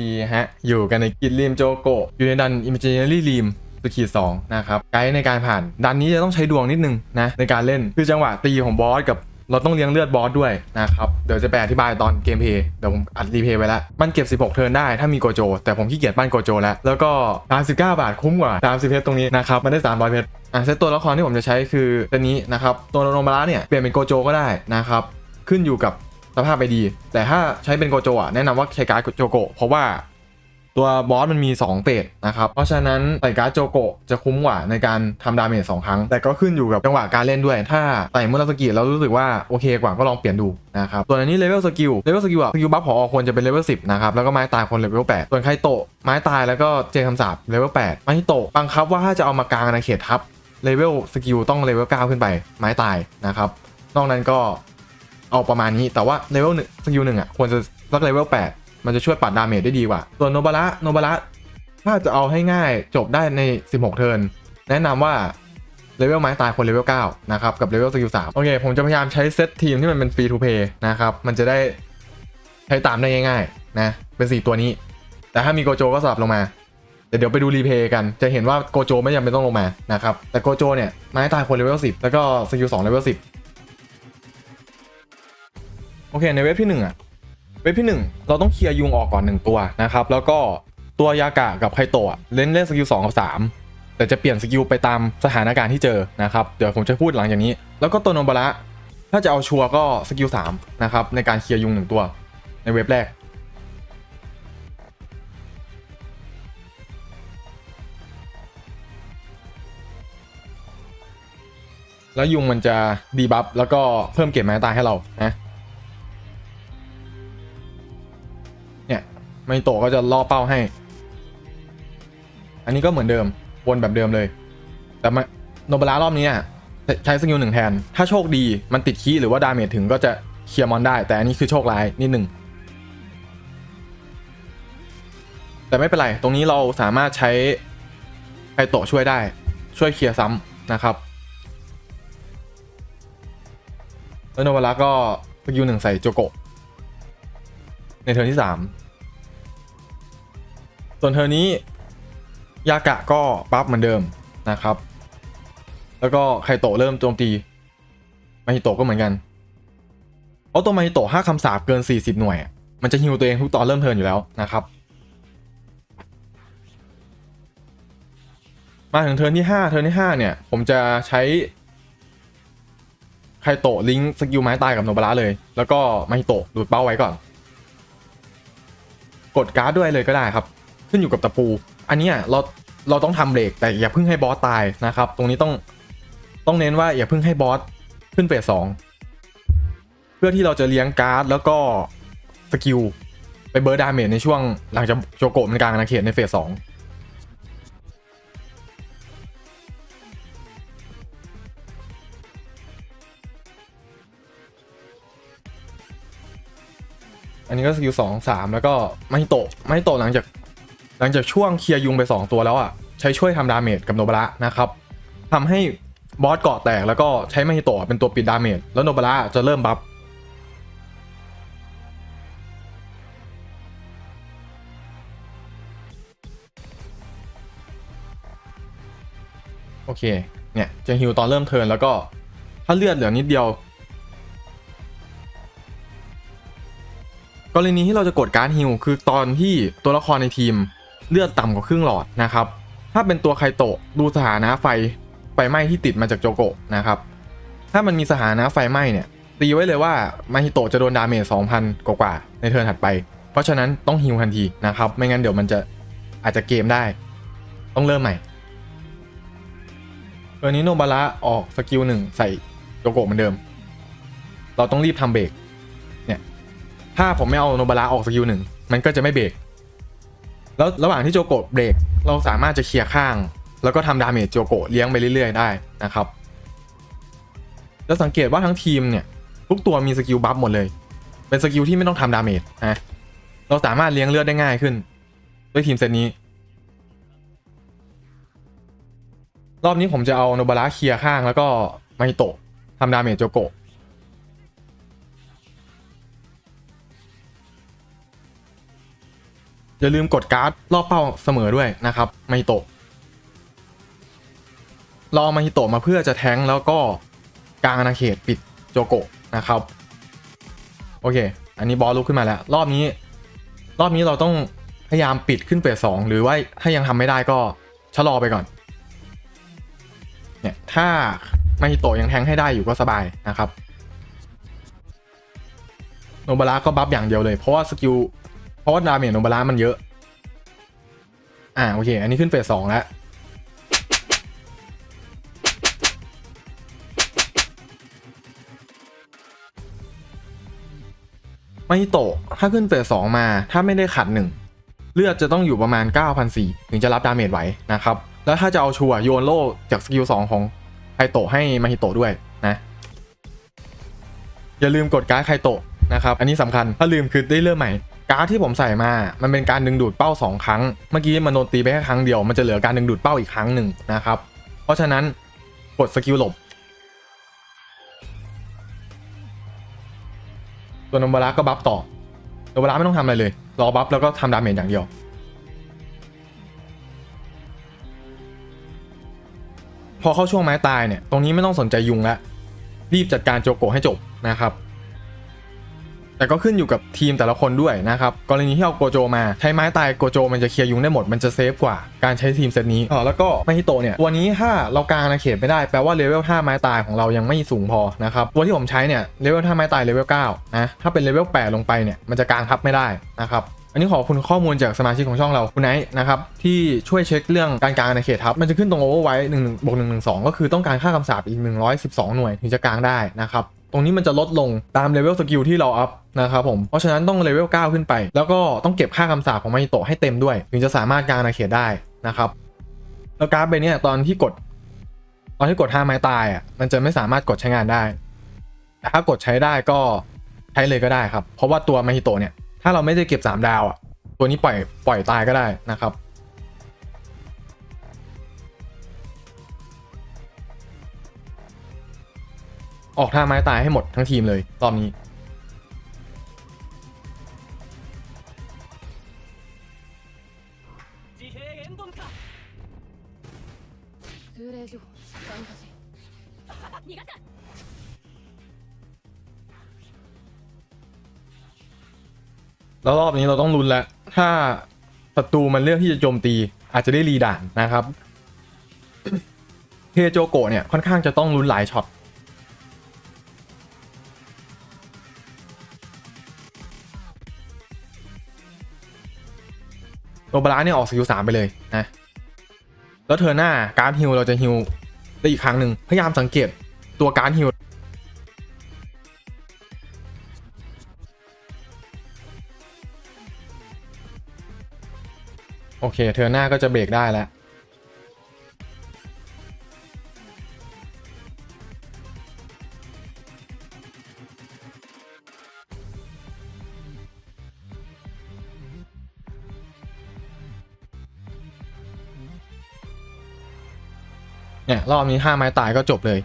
ดีฮะ อยู่กันในกิจริมโจโกะอยู่ในดันอิมเจเนอรี่ริมสกีสองนะครับ ไกด์ในการผ่านดันนี้จะต้องใช้ดวงนิดนึงนะ ในการเล่นคือจังหวะตีของบอสกับเราต้องเลี้ยงเลือดบอสด้วยนะครับ เดี๋ยวจะไปอธิบายตอนเกมเพลย์เดี๋ยวผมอัดรีเพลย์ไว้แล้ว มันเก็บ 16 เทิร์นได้ถ้ามีโกโจ แต่ผมขี้เกียจปั้นโกโจแล้ว แล้วก็ 39 บาทคุ้มกว่า 30 เพชรตรงนี้นะครับ มันได้ 300 เพชรอะเซตตัวละครที่ผมจะใช้คือตัวนี้นะครับ ตัวโนมาระเนี่ย เปลี่ยนเป็นโกโจก็ได้นะครับ ขึ้นอยู่กับ สภาพไปดี แต่ถ้าใช้เป็นโกโจอะแนะนำว่าใช้การ์ดโจโกเพราะว่าตัวบอสมันมี 2เฟสนะครับ เพราะฉะนั้นใส่การ์ดโจโกจะคุ้มกว่าในการทำดาเมจสองครั้ง แต่ก็ขึ้นอยู่กับจังหวะการเล่นด้วย ถ้าใส่มุราสกิแล้วรู้สึกว่าโอเคกว่าก็ลองเปลี่ยนดูนะครับ ส่วนอันนี้เลเวลสกิล เลเวลสกิลอะสกิลบัฟพอควรจะเป็นเลเวล10นะครับ แล้วก็ไม้ตายคนเลเวล8ส่วนไคโตะไม้ตายแล้วก็เจคำสาปเลเวล8ไม้โตะบังคับว่าถ้าจะเอามากลางในเขตทับเลเวลสกิลต้องเลเวล9ขึ้นไปไม้ตายนะครับ นอกนั้นก็ เอาประมาณนี้แต่ว่าเลเวลหนึ่งสกิลหนึ่งอะควรจะสักเลเวล8มันจะช่วยปัดดาเมจได้ดีกว่าส่วนโนบาระโนบาระถ้าจะเอาให้ง่ายจบได้ใน 16 เทิร์นแนะนำว่าเลเวลไม้ตายคนเลเวล9นะครับ กับเลเวลสกิล3โอเค ผมจะพยายามใช้เซตทีมที่มันเป็นฟรีทูเพย์นะครับ มันจะได้ใช้ตามได้ง่ายๆ นะ เป็น 4 ตัวนี้ แต่ถ้ามีโกโจก็สลับลงมา แต่เดี๋ยวไปดูรีเพย์กัน จะเห็นว่าโกโจไม่จำเป็นต้องลงมานะครับ แต่โกโจเนี่ย ไม้ตายคนเลเวล10 แล้วก็สกิล2เลเวล10 โอเคในเว็บที่1อะเว็บที่ 1 เราต้องเคลียร์ยุงออกก่อน 1 ตัวนะครับ แล้วก็ตัวยากะกับไคโตะเล่นเล่นสกิล2กับ3 แต่จะเปลี่ยนสกิลไปตามสถานการณ์ที่เจอนะครับเดี๋ยวผมจะพูดหลังจากนี้ แล้วก็ตัวโนบาระถ้าจะเอาชัวร์ก็สกิล3นะครับในการเคลียร์ยุง1ตัวในเว็บแรกแล้วยุงมันจะดีบัฟแล้วก็เพิ่มเก็บไม้ตายให้เรานะ ไมโตะก็จะล่อเป้าให้ อันนี้ก็เหมือนเดิมวนแบบเดิมเลย แต่มาโนบารารอบนี้อะใช้สกิลหนึ่งแทน ถ้าโชคดีมันติดคีหรือว่าดาเมจถึงก็จะเคลียร์มอนได้ แต่อันนี้คือโชคร้ายนิดหนึ่งแต่ไม่เป็นไร ตรงนี้เราสามารถใช้ไคโตะช่วยได้ ช่วยเคลียร์ซ้ำนะครับแล้วโนวาระก็สกิลหนึ่งใส่โจโกะในเทิร์นที่3 ส่วนเทิร์นนี้ยากะก็ปั๊บเหมือนเดิมนะครับ แล้วก็ไคโตะเริ่มโจมตีมาฮิโตะก็เหมือนกัน เพราะตัวมาฮิโตะห้าคำสาปเกิน 40 หน่วย มันจะฮิวตัวเองทุกตอนเริ่มเทินอยู่แล้วนะครับ มาถึงเทินที่ 5 เทินที่ 5 เนี่ย ผมจะใช้ไคโตะลิงก์สกิลไม้ตายกับโนบาระเลย แล้วก็มาฮิโตะดูดเป้าไว้ก่อน กดการ์ดด้วยเลยก็ได้ครับ ขึ้นอยู่กับตะปู อันนี้เราเราต้องทำเบรกแต่อย่าเพิ่งให้บอสตายนะครับ ตรงนี้ต้องต้องเน้นว่าอย่าเพิ่งให้บอสขึ้นเฟสสองเพื่อที่เราจะเลี้ยงการ์ดแล้วก็สกิลไปเบิร์ดดาเมจในช่วงหลังจากโจโกะมันกลางอาณาเขตในเฟสสองอันนี้ก็สกิลสองสามแล้วก็ไม่โตะไม่โตะหลังจาก หลังจากช่วงเคลียร์ยุงไป 2 ตัวแล้วอะใช้ช่วยทำดาเมจกับโนบระนะครับทำให้บอสเกาะแตกแล้วก็ใช้ไม่โตะเป็นตัวปิดดาเมจแล้วโนบระจะเริ่มบัฟโอเค เนี่ย จะฮิวตอนเริ่มเทินแล้วก็ถ้าเลือดเหลือนิดเดียว กรณีที่เราจะกดการฮิลคือตอนที่ตัวละครในทีม เลือดต่ำกว่าครึ่งหลอดนะครับ ถ้าเป็นตัวไคโตะดูสถานะไฟไฟไหม้ที่ติดมาจากโจโกะนะครับ ถ้ามันมีสถานะไฟไหม้เนี่ยตีไว้เลยว่ามาฮิโตะจะโดนดาเมจ2,000 กว่าๆในเทิร์นถัดไป เพราะฉะนั้นต้องฮิลทันทีนะครับ ไม่งั้นเดี๋ยวมันจะอาจจะเกมได้ ต้องเริ่มใหม่เออนี้โนบาระออกสกิลหนึ่งใส่โจโกะเหมือนเดิม เราต้องรีบทำเบรกเนี่ย ถ้าผมไม่เอาโนบาระออกสกิลหนึ่งมันก็จะไม่เบรก แล้วระหว่างที่โจโกะเบรกเราสามารถจะเคลียร์ข้าง แล้วก็ทำดาเมจโจโกะเลี้ยงไปเรื่อย ๆ ได้นะครับจะสังเกตว่าทั้งทีมเนี่ยทุกตัวมีสกิลบัฟหมดเลย เป็นสกิลที่ไม่ต้องทำดาเมจนะเราสามารถเลี้ยงเลือดได้ง่ายขึ้น ด้วยทีมเซตนี้ รอบนี้ผมจะเอาโนบาระเคลียร์ข้างแล้วก็มาฮิโตะทำดาเมจโจโกะ อย่าลืมกดการ์ดรอบเป้าเสมอด้วยนะครับมาฮิโตะรอมาฮิโตะมาเพื่อจะแทงแล้วก็กลางอาณาเขตปิดโจโกะนะครับ โอเค อันนี้บอสลุกขึ้นมาแล้ว รอบนี้ รอบนี้เราต้องพยายามปิดขึ้นเฟสสองหรือว่าถ้ายังทำไม่ได้ก็ชะลอไปก่อน เนี่ยถ้ามาฮิโตะยังแทงให้ได้อยู่ก็สบายนะครับโนบาระก็บัฟอย่างเดียวเลย เพราะว่าสกิล เพราะว่าดาเมจโนบาระมันเยอะ อ่าโอเค อันนี้ขึ้นเฟสสองแล้วมาฮิโตะถ้าขึ้นเฟสสองมา ถ้าไม่ได้ขัดหนึ่งเลือดจะต้องอยู่ประมาณ 9,400 ถึงจะรับดาเมจไหวนะครับ แล้วถ้าจะเอาชัวโยนโล่จากสกิล 2 ของไคโตะให้มาฮิโตะด้วยนะ อย่าลืมกดการ์ดไคโตะนะครับ อันนี้สำคัญ ถ้าลืมคือได้เริ่มใหม่ การ์ดที่ผมใส่มา มันเป็นการดึงดูดเป้า 2 ครั้ง เมื่อกี้มันโดนตีไปแค่ครั้งเดียว มันจะเหลือการดึงดูดเป้าอีกครั้งหนึ่งนะครับ เพราะฉะนั้นกดสกิลหลบ ตัวโนบาระก็บัฟต่อโนบาระไม่ต้องทำอะไรเลย รอบัฟแล้วก็ทำดาเมจอย่างเดียวพอเข้าช่วงไม้ตายเนี่ย ตรงนี้ไม่ต้องสนใจยุงแล้ว รีบจัดการโจโกให้จบนะครับ แต่ก็ขึ้นอยู่กับทีมแต่ละคนด้วยนะครับกรณีที่เอาโกโจมาใช้ไม้ตายโกโจมันจะเคลียร์ยุงได้หมดมันจะเซฟกว่าการใช้ทีมเซตนี้อ๋อแล้วก็ไมฮิโตะเนี่ยตัวนี้ถ้าเรากลางอาณาเขตไม่ได้แปลว่าเลเวล5ไม้ตายของเรายังไม่สูงพอนะครับตัวที่ผมใช้เนี่ยเลเวล5ไม้ตายเลเวล9นะถ้าเป็นเลเวล8ลงไปเนี่ยมันจะกลางทับไม่ได้นะครับอันนี้ขอบคุณข้อมูลจากสมาชิกของช่องเราคุณไนท์นะครับที่ช่วยเช็คเรื่องการกลางอาณาเขตทับ มันจะขึ้นตรงโอเวอร์ไว้หนึ่งบวกหนึ่งหนึ่งสองก็คือต้องการค่าคำสาปอีก 112 หน่วยถึงจะกลางได้นะครับ ตรงนี้มันจะลดลงตามเลเวลสกิลที่เราอัพนะครับผม เพราะฉะนั้นต้องเลเวล9ขึ้นไป แล้วก็ต้องเก็บค่าคำสาปของมาฮิโตะให้เต็มด้วย ถึงจะสามารถกางอาณาเขตได้นะครับ แล้วการ์ดใบเนี้ยตอนที่กด ตอนที่กดห้าไม้ตายอะมันจะไม่สามารถกดใช้งานได้ แต่ถ้ากดใช้ได้ก็ใช้เลยก็ได้ครับ เพราะว่าตัวมาฮิโตะเนี่ยถ้าเราไม่ได้เก็บ 3 ดาวอะตัวนี้ปล่อยปล่อยตายก็ได้นะครับ ออกท่าไม้ตายให้หมดทั้งทีมเลยรอบนี้ แล้วรอบนี้เราต้องลุ้นแล้ว ถ้าศัตรูมันเลือกที่จะโจมตี อาจจะได้รีด่านนะครับ เทโจโกเนี่ย ค่อนข้างจะต้องลุ้นหลายช็อต โนบาระเนี่ยออกสกิลสามไปเลยนะแล้วเธอหน้าการฮิลเราจะฮิลได้อีกครั้งหนึ่งพยายามสังเกตตัวการฮิลโอเค เธอหน้าก็จะเบรกได้แล้ว เนี่ยรอบนี้ห้าไม้ตายก็จบเลย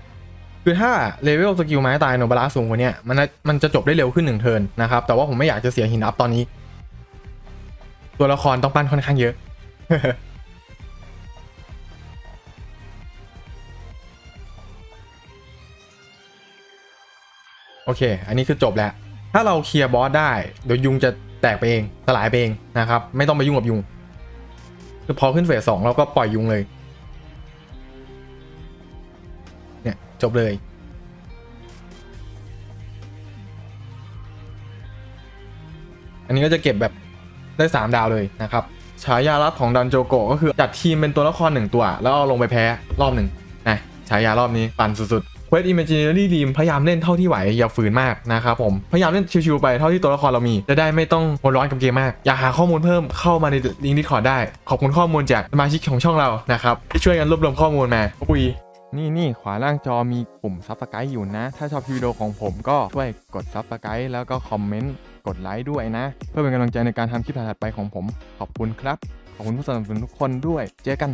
คือถ้าเลเวลสกิลไม้ตายโนบาระสูงกว่านี้มันมันจะจบได้เร็วขึ้นหนึ่งเทิร์นนะครับ แต่ว่าผมไม่อยากจะเสียหินอัพตอนนี้ ตัวละครต้องปั้นค่อนข้างเยอะโอเค อันนี้คือจบแล้ว ถ้าเราเคลียร์บอสได้ เดี๋ยวยุงจะแตกไปเอง สลายไปเองนะครับ ไม่ต้องไปยุ่งกับยุง คือพอขึ้นเฟสสองเราก็ปล่อยยุงเลย จบเลยอันนี้ก็จะเก็บแบบได้ 3 ดาวเลยนะครับ ฉายาลับของดันโจโกก็คือจัดทีมเป็นตัวละครหนึ่งตัว แล้วเอาลงไปแพ้รอบหนึ่งนะฉายารอบนี้ปั่นสุดๆเควสอิมเมจิเนอรี่ดีมพยายามเล่นเท่าที่ไหว อย่าฝืนมากนะครับผม พยายามเล่นชิวๆไปเท่าที่ตัวละครเรามี จะได้ไม่ต้องหัวร้อนกับเกมมาก อยากหาข้อมูลเพิ่มเข้ามาในลิงก์ดิสคอร์ดได้ ขอบคุณข้อมูลจากสมาชิกของช่องเรานะครับที่ช่วยกันรวบรวมข้อมูลมาคุย นี่นี่ขวาล่างจอมีปุ่มซับสไครต์อยู่นะ ถ้าชอบวิดีโอของผมก็ช่วยกดซับสไครต์แล้วก็คอมเมนต์ กดไลค์ด้วยนะ เพื่อเป็นกำลังใจในการทำคลิปถัดๆไปของผม ขอบคุณครับ ขอบคุณผู้สนับสนุนทุกคนด้วย เจอกัน